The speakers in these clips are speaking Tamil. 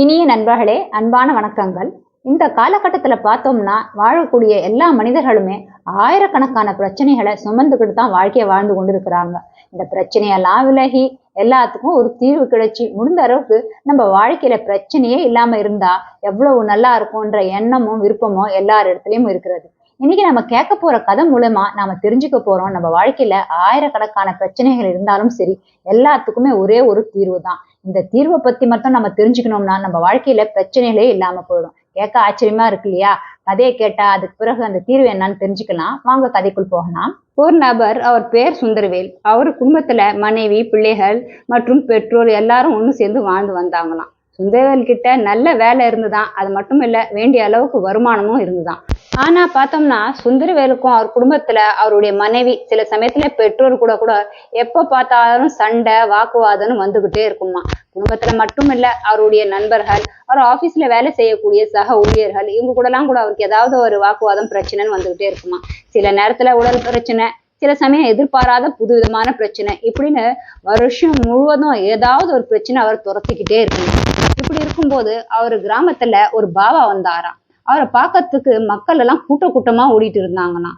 இனிய நண்பர்களே அன்பான வணக்கங்கள். இந்த காலகட்டத்தில் பார்த்தோம்னா வாழக்கூடிய எல்லா மனிதர்களுமே ஆயிரக்கணக்கான பிரச்சனைகளை சுமந்துக்கிட்டு தான் வாழ்க்கையை வாழ்ந்து கொண்டு இருக்கிறாங்க இந்த பிரச்சனையெல்லாம் விலகி எல்லாத்துக்கும் ஒரு தீர்வு கிடைச்சி முடிந்த அளவுக்கு நம்ம வாழ்க்கையில பிரச்சனையே இல்லாம இருந்தா எவ்வளவு நல்லா இருக்கும்ன்ற எண்ணமும் விருப்பமும் எல்லார் இடத்துலயும் இருக்கிறது. இன்னைக்கு நம்ம கேட்க போற கதை மூலமா நாம தெரிஞ்சுக்க போறோம். நம்ம வாழ்க்கையில ஆயிரக்கணக்கான பிரச்சனைகள் இருந்தாலும் சரி எல்லாத்துக்குமே ஒரே ஒரு தீர்வு தான். இந்த தீர்வை பத்தி மட்டும் நம்ம தெரிஞ்சுக்கணும்னா நம்ம வாழ்க்கையில பிரச்சனைகளே இல்லாம போயிடும். கேட்க ஆச்சரியமா இருக்கு இல்லையா? கதையை கேட்டா அதுக்கு பிறகு அந்த தீர்வு என்னன்னு தெரிஞ்சுக்கலாம். வாங்க கதைக்குள் போகலாம். ஒரு நபர் அவர் பேர் சுந்தரவேல். அவர் குடும்பத்துல மனைவி பிள்ளைகள் மற்றும் பெற்றோர் எல்லாரும் ஒன்று சேர்ந்து வாழ்ந்து வந்தாங்களாம். சுந்தரவேல் கிட்ட நல்ல வேலை இருந்துதான். அது மட்டும் இல்ல வேண்டிய அளவுக்கு வருமானமும் இருந்துதான். ஆனா பார்த்தோம்னா சுந்தரவேலுக்கும் அவர் குடும்பத்துல அவருடைய மனைவி சில சமயத்துல பெற்றோர் கூட கூட எப்ப பார்த்தாலும் சண்டை வாக்குவாதம்னு வந்துகிட்டே இருக்குமா குடும்பத்துல மட்டும் இல்ல அவருடைய நண்பர்கள் அவர் ஆபீஸ்ல வேலை செய்யக்கூடிய சக ஊழியர்கள் இவங்க கூடலாம் கூட அவருக்கு ஏதாவது ஒரு வாக்குவாதம் பிரச்சனைன்னு வந்துகிட்டே இருக்குமா சில நேரத்துல உடல் பிரச்சனை சில சமயம் எதிர்பாராத புதுவிதமான பிரச்சனை இப்படின்னு வருஷம் முழுவதும் ஏதாவது ஒரு பிரச்சனை அவர் துரத்திக்கிட்டே இருக்கணும் இப்படி இருக்கும்போது அவர் கிராமத்துல ஒரு பாபா வந்தாராம். அவரை பார்க்கறதுக்கு மக்கள் எல்லாம் கூட்ட கூட்டமா ஓடிட்டு இருந்தாங்களாம்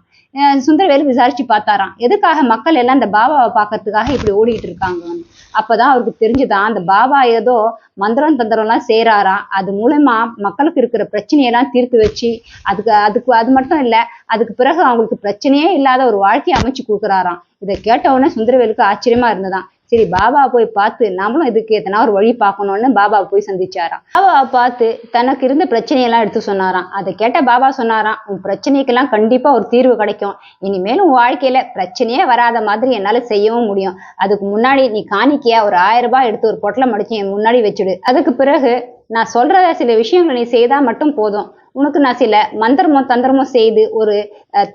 சுந்தரவேலு விசாரிச்சு பார்த்தாராம். எதுக்காக மக்கள் எல்லாம் இந்த பாபாவை பார்க்கறதுக்காக இப்படி ஓடிட்டு இருக்காங்கன்னு. அப்பதான் அவருக்கு தெரிஞ்சுதான் அந்த பாபா ஏதோ மந்திரம் தந்திரம்லாம் செய்றாராம் அது மூலமா மக்களுக்கு இருக்கிற பிரச்சனையெல்லாம் தீர்த்து வச்சு அதுக்கு அதுக்கு அது மட்டும் இல்ல அதுக்கு பிறகு அவங்களுக்கு பிரச்சனையே இல்லாத ஒரு வாழ்க்கையை அமைச்சு கொடுக்குறாராம். இதை கேட்ட உடனே சுந்தரவேலுக்கு ஆச்சரியமா இருந்ததான் சரி பாபா போய் பார்த்து நாமளும் இதுக்கு எத்தனா ஒரு வழி பார்க்கணும்னு பாபா போய் சந்திச்சாராம். பாபாவை பார்த்து தனக்கு இருந்த பிரச்சனையெல்லாம் எடுத்து சொன்னாராம். அதை கேட்ட பாபா சொன்னாராம் உன் பிரச்சனைக்கெல்லாம் கண்டிப்பா ஒரு தீர்வு கிடைக்கும். இனிமேலும் உன் வாழ்க்கையில பிரச்சனையே வராத மாதிரி என்னால செய்யவும் முடியும். அதுக்கு முன்னாடி நீ காணிக்கையா ஒரு ஆயிரம் ரூபாய் எடுத்து ஒரு பொட்டலம் அடிச்சு என் முன்னாடி வச்சுடு. அதுக்கு பிறகு நான் சொல்ற சில விஷயங்களை நீ செய்தா மட்டும் போதும். உனக்கு நான் சில மந்திரமோ தந்திரமோ செய்து ஒரு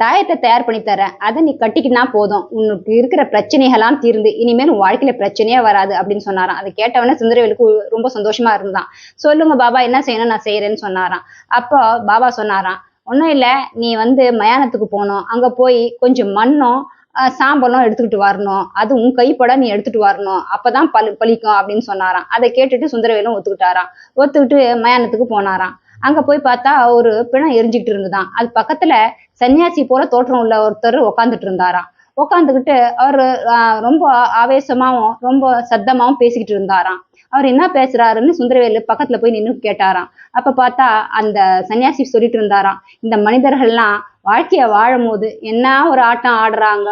தாயத்தை தயார் பண்ணி தரேன் அதை நீ கட்டிக்கினா போதும். உனக்கு இருக்கிற பிரச்சனைகள்லாம் தீர்ந்து இனிமேல் உன் வாழ்க்கையில பிரச்சனையே வராது அப்படின்னு சொன்னாராம். அதை கேட்டவொடனே சுந்தரவேலுக்கு ரொம்ப சந்தோஷமா இருந்தான். சொல்லுங்க பாபா என்ன செய்யணும் நான் செய்யறேன்னு சொன்னாராம். அப்போ பாபா சொன்னாராம் ஒன்றும் இல்லை நீ வந்து மயானத்துக்கு போகணும். அங்கே போய் கொஞ்சம் மண்ணும் சாம்பலும் எடுத்துக்கிட்டு வரணும். அது உன் கைப்பட நீ எடுத்துட்டு வரணும். அப்பதான் பலி பலிக்கும் அப்படின்னு சொன்னாராம். அதை கேட்டுட்டு சுந்தரவேலும் ஒத்துக்கிட்டாராம். ஒத்துக்கிட்டு மயானத்துக்கு போனாராம். அங்க போய் பார்த்தா ஒரு பிணம் எரிஞ்சுக்கிட்டு இருந்துதான் அது பக்கத்துல சன்னியாசி போல தோற்றம் உள்ள ஒருத்தர் உட்காந்துட்டு இருந்தாராம். உட்காந்துக்கிட்டு அவர் ரொம்ப ஆவேசமாவும் ரொம்ப சத்தமாவும் பேசிக்கிட்டு இருந்தாராம். அவர் என்ன பேசுறாருன்னு சுந்தரவேலு பக்கத்துல போய் நின்று கேட்டாராம். அப்ப பார்த்தா அந்த சன்னியாசி சொல்லிட்டு இருந்தாராம். இந்த மனிதர்கள்லாம் வாழ்க்கைய வாழும் போது என்ன ஒரு ஆட்டம் ஆடுறாங்க?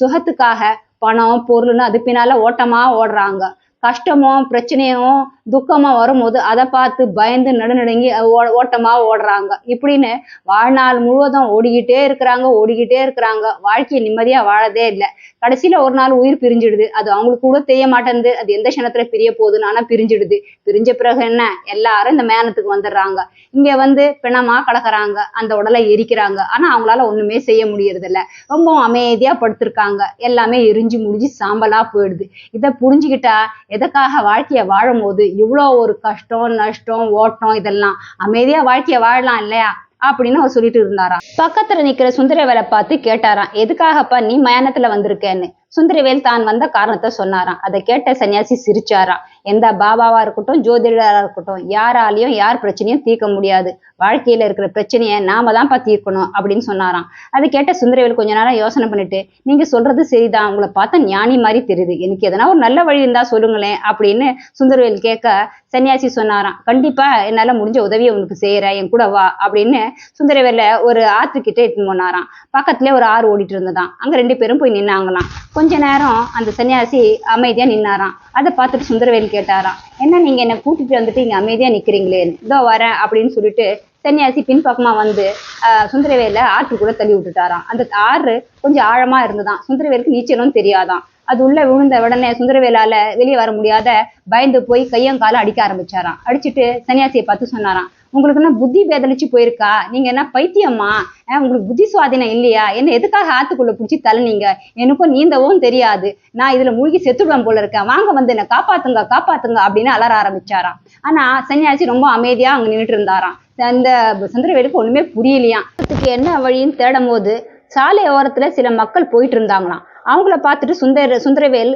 சுகத்துக்காக பணம் பொருள்னு அது பின்னால ஓட்டமா ஓடுறாங்க. கஷ்டமும் பிரச்சனையும் துக்கமா வரும்போது அதை பார்த்து பயந்து நடுநடுங்கி ஓ- ஓட்டமா ஓடுறாங்க. இப்படின்னு வாழ்நாள் முழுவதும் ஓடிக்கிட்டே இருக்கிறாங்க ஓடிக்கிட்டே இருக்கிறாங்க. வாழ்க்கையை நிம்மதியா வாழதே இல்லை. கடைசியில ஒரு நாள் உயிர் பிரிஞ்சிடுது. அது அவங்களுக்கு கூட தெரிய மாட்டேங்குது. அது எந்த க்ஷணத்துல பிரிய போகுதுன்னு ஆனா பிரிஞ்சிடுது. பிரிஞ்ச பிறகு என்ன? எல்லாரும் இந்த மேனத்துக்கு வந்துடுறாங்க. இங்க வந்து பிணமா கலக்குறாங்க அந்த உடலை எரிக்கிறாங்க. ஆனா அவங்களால ஒண்ணுமே செய்ய முடியறது இல்ல ரொம்ப அமைதியா படுத்திருக்காங்க. எல்லாமே எரிஞ்சு முடிஞ்சு சாம்பலா போயிடுது. இதை புரிஞ்சுக்கிட்டா எதுக்காக வாழ்க்கையை வாழும் போது இவ்வளோ ஒரு கஷ்டம் நஷ்டம் ஓட்டம் இதெல்லாம் அமைதியா வாழ்க்கையை வாழலாம் இல்லையா? அப்படின்னு அவர் சொல்லிட்டு இருந்தாராம். பக்கத்துல நிக்கிற சுந்தரவேலை பார்த்து கேட்டாராம் எதுக்காகப்பா நீ மயானத்துல வந்திருக்கேன்னு? சுந்தரவேல் தான் வந்த காரணத்தை சொன்னாராம். அதை கேட்ட சன்னியாசி சிரிச்சாராம். எந்த பாபாவா இருக்கட்டும் ஜோதிடரா இருக்கட்டும் யாராலையும் யார் பிரச்சனையும் தீர்க்க முடியாது. வாழ்க்கையில இருக்கிற பிரச்சனையை நாம தான்ப்பா தீர்க்கணும் அப்படின்னு சொன்னாராம். அதை கேட்ட சுந்தரவேல் கொஞ்ச நேரம் யோசனை பண்ணிட்டு நீங்க சொல்றது சரிதான். உங்களை பார்த்தா ஞானி மாதிரி தெரியுது. எனக்கு எதனா ஒரு நல்ல வழி இருந்தா சொல்லுங்களேன் அப்படின்னு சுந்தரவேல் கேட்க சன்னியாசி சொன்னாராம். கண்டிப்பா என்னால முடிஞ்ச உதவியை உனக்கு செய்யறேன் என் கூட வா அப்படின்னு சுந்தரவேல ஒரு ஆத்துக்கிட்ட இட்டுன்னு போனாராம். பக்கத்துல ஒரு ஆறு ஓடிட்டு இருந்ததாம். அங்க ரெண்டு பேரும் போய் நின்னாங்களாம். கொஞ்ச நேரம் அந்த சன்னியாசி அமைதியா நின்னாராம். அதை பார்த்துட்டு சுந்தரவேல் கேட்டாராம் என்ன நீங்க என்ன கூட்டிட்டு வந்துட்டு இங்க அமைதியா நிக்கிறீங்களேன்னு இதோ வரேன் அப்படின்னு சொல்லிட்டு சன்னியாசி பின்பக்கமா வந்து ஆஹ் சுந்தரவேல ஆற்றுக்குள்ள தள்ளி விட்டுட்டாராம். அந்த ஆறு கொஞ்சம் ஆழமா இருந்ததான். சுந்தரவேலுக்கு நீச்சலும் தெரியாதான். அது உள்ள விழுந்த உடனே சுந்தரவேலால வெளியே வர முடியாத பயந்து போய் கையங்கால அடிக்க ஆரம்பிச்சாராம். அடிச்சுட்டு சன்னியாசியை பார்த்து சொன்னாராம் உங்களுக்கு என்ன புத்தி பேதலிச்சு போயிருக்கா? நீங்க என்ன பைத்தியமா? உங்களுக்கு புத்தி சுவாதீனம் இல்லையா? என்ன எதுக்காக ஆத்துக்குள்ள பிடிச்சி தள்ளனீங்க? எனக்கும் நீந்தவும் தெரியாது. நான் இதுல மூழ்கி செத்துடுவேன் போல இருக்கேன். வாங்க வந்து என்ன காப்பாத்துங்க காப்பாத்துங்க அப்படின்னு அலற ஆரம்பிச்சாராம். ஆனா சன்னியாசி ரொம்ப அமைதியா அங்க நின்றுட்டு இருந்தாராம். அந்த சந்திரவேலுக்கு ஒண்ணுமே புரியலையாம். என்ன வழின்னு தேடும் போது சாலை ஓரத்துல சில மக்கள் போயிட்டு இருந்தாங்களாம். அவங்கள பார்த்துட்டு சுந்தர சுந்தரவேல்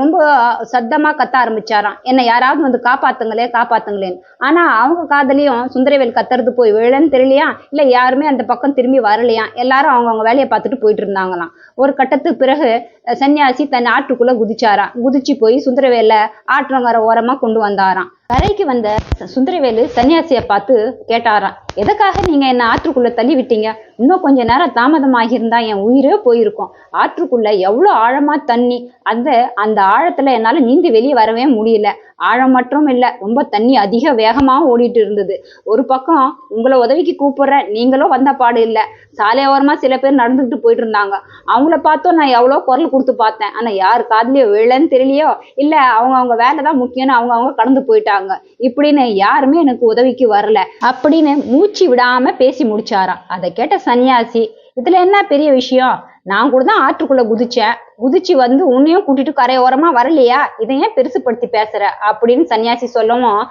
ரொம்ப சத்தமாக கத்த ஆரம்பிச்சாராம். என்னை யாராவது வந்து காப்பாத்துங்களே காப்பாத்துங்களேன்னு ஆனால் அவங்க காதலையும் சுந்தரவேல் கத்துறது போய் விழன்னு தெரியலையா? இல்லை யாருமே அந்த பக்கம் திரும்பி வரலையா? எல்லாரும் அவங்கவுங்க வேலையை பார்த்துட்டு போயிட்டு இருந்தாங்களாம். ஒரு கட்டத்துக்கு பிறகு சன்னியாசி தன் ஆட்டுக்குள்ளே குதிச்சாராம். குதிச்சு போய் சுந்தரவேலை ஆற்றங்கரை ஓரமாக கொண்டு வந்தாராம். கரைக்கு வந்த சுந்தரவேலு சன்னியாசியை பார்த்து கேட்டாராம் எதுக்காக நீங்க என்ன ஆற்றுக்குள்ள தள்ளி விட்டீங்க? இன்னும் கொஞ்ச நேரம் தாமதமாகியிருந்தா என் உயிரே போயிருக்கும். ஆற்றுக்குள்ள எவ்வளவு ஆழமா தண்ணி அந்த அந்த ஆழத்துல என்னால நீந்தி வெளியே வரவே முடியல. ஆழம் மட்டும் இல்ல ரொம்ப தண்ணி அதிக வேகமாக ஓடிட்டு இருந்தது. ஒரு பக்கம் உங்களை உதவிக்கு கூப்பிடுற நீங்களும் வந்த பாடு இல்ல. சாலையோரமாக சில பேர் நடந்துகிட்டு போயிட்டு இருந்தாங்க. அவங்கள பார்த்தோம் நான் எவ்வளோ குரல் கொடுத்து பார்த்தேன். ஆனா யார் காதலியோ விழன்னு தெரியலையோ? இல்ல அவங்க அவங்க வேலை தான் முக்கியம்னு அவங்க அவங்க கடந்து போயிட்டாங்க. இப்படின்னு யாருமே எனக்கு உதவிக்கு வரல. அப்படின்னு மூச்சு விடாம பேசி முடிச்சாராம். அதை கேட்ட சன்னியாசி இதுல என்ன பெரிய விஷயம்? நான் கூட தான் ஆற்றுக்குள்ள குதிச்சேன். குதிச்சு வந்து உன்னையும் கூட்டிட்டு கரையோரமா வரலையா? இதை ஏன் பெருசுப்படுத்தி பேசுற? அப்படின்னு சன்னியாசி சொல்லவும்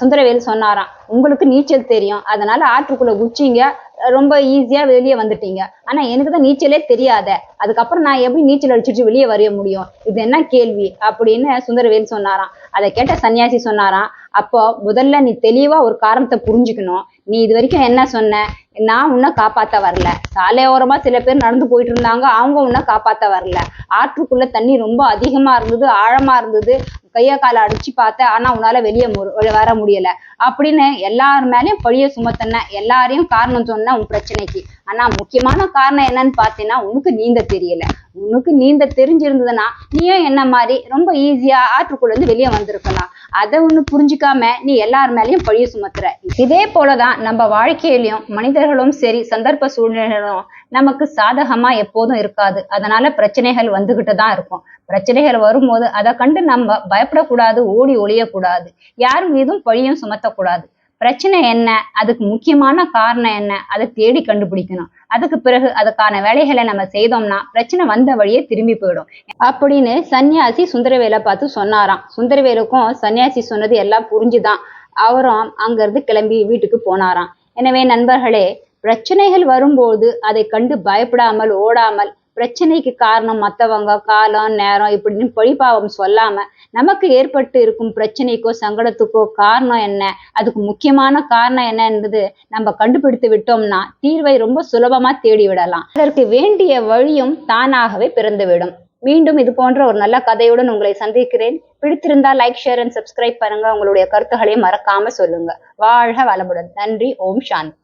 சுந்தரவேல் சொன்னாராம். உங்களுக்கு நீச்சல் தெரியும். அதனால ஆற்றுக்குள்ள குச்சிங்க ரொம்ப ஈஸியா வெளியே வந்துட்டீங்க. ஆனா எனக்கு தான் நீச்சலே தெரியாத. அதுக்கப்புறம் நான் எப்படி நீச்சல் அடிச்சுட்டு வெளியே வரைய முடியும்? இது என்ன கேள்வி? அப்படின்னு சுந்தரவேல் சொன்னாராம். அதை கேட்ட சன்னியாசி சொன்னாராம் அப்போ முதல்ல நீ தெளிவா ஒரு காரணத்தை புரிஞ்சுக்கணும். நீ இது வரைக்கும் என்ன சொன்ன? நான் உன்னை காப்பாத்த வரல. சாலையோரமா சில பேர் நடந்து போயிட்டு இருந்தாங்க. அவங்க உன்னை காப்பாத்த வரல. ஆற்றுக்குள்ள தண்ணி ரொம்ப அதிகமா இருந்தது ஆழமா இருந்தது. கையை காலை அடிச்சு பார்த்தேன் ஆனா உன்னால வெளியே வர முடியல. அப்படின்னு எல்லார் மேலயும் பழிய சுமத்தின எல்லாரையும் காரணம் சொன்ன உன் பிரச்சனைக்கு. ஆனா முக்கியமான காரணம் என்னன்னு பாத்தீங்கன்னா உனக்கு நீந்த தெரியல. உனக்கு நீந்த தெரிஞ்சிருந்ததுன்னா நீயும் என்ன மாதிரி ரொம்ப ஈஸியா ஆற்றுக்குள்ள இருந்து வெளியே வந்திருக்கலாம். அதை ஒண்ணு புரிஞ்சுக்காம நீ எல்லார் மேலயும் பழிய சுமத்துற. இதே போலதான் நம்ம வாழ்க்கையிலையும் மனிதர்களும் சரி சந்தர்ப்ப சூழ்நிலைகளும் நமக்கு சாதகமா எப்போதும் இருக்காது. அதனால பிரச்சனைகள் வந்துகிட்டு தான் இருக்கும். பிரச்சனைகள் வரும்போது அதை கண்டு நம்ம பயப்படக்கூடாது ஓடி ஒளியக்கூடாது. யார் மீதும் பழியும் சுமத்தக்கூடாது. பிரச்சனை என்ன அதுக்கு முக்கியமான காரணம் என்ன அதை தேடி கண்டுபிடிக்கணும். அதுக்கு பிறகு அதுக்கான வேலைகளை நம்ம செய்தோம்னா பிரச்சனை வந்த வழியே திரும்பி போயிடும். அப்படின்னு சன்னியாசி சுந்தரவேலை பார்த்து சொன்னாராம். சுந்தரவேலுக்கும் சன்னியாசி சொன்னது எல்லாம் புரிஞ்சுதான். அவரும் அங்கிருந்து கிளம்பி வீட்டுக்கு போனாராம். எனவே நண்பர்களே பிரச்சனைகள் வரும்போது அதை கண்டு பயப்படாமல் ஓடாமல் பிரச்சனைக்கு காரணம் மற்றவங்க காலம் நேரம் இப்படின்னு பழிபாவம் சொல்லாம நமக்கு ஏற்பட்டு இருக்கும் பிரச்சனைக்கோ சங்கடத்துக்கோ காரணம் என்ன? அதுக்கு முக்கியமான காரணம் என்ன என்பது நம்ம கண்டுபிடித்து விட்டோம்னா தீர்வை ரொம்ப சுலபமா தேடி விடலாம் அதற்கு வேண்டிய வழியும் தானாகவே பிறந்துவிடும். மீண்டும் இது போன்ற ஒரு நல்ல கதையுடன் உங்களை சந்திக்கிறேன். பிடித்திருந்தால் லைக் ஷேர் அண்ட் சப்ஸ்கிரைப் பண்ணுங்க. உங்களுடைய கருத்துக்களையும் மறக்காம சொல்லுங்க. வாழ்க வளமுடன். நன்றி. ஓம் சாந்தி.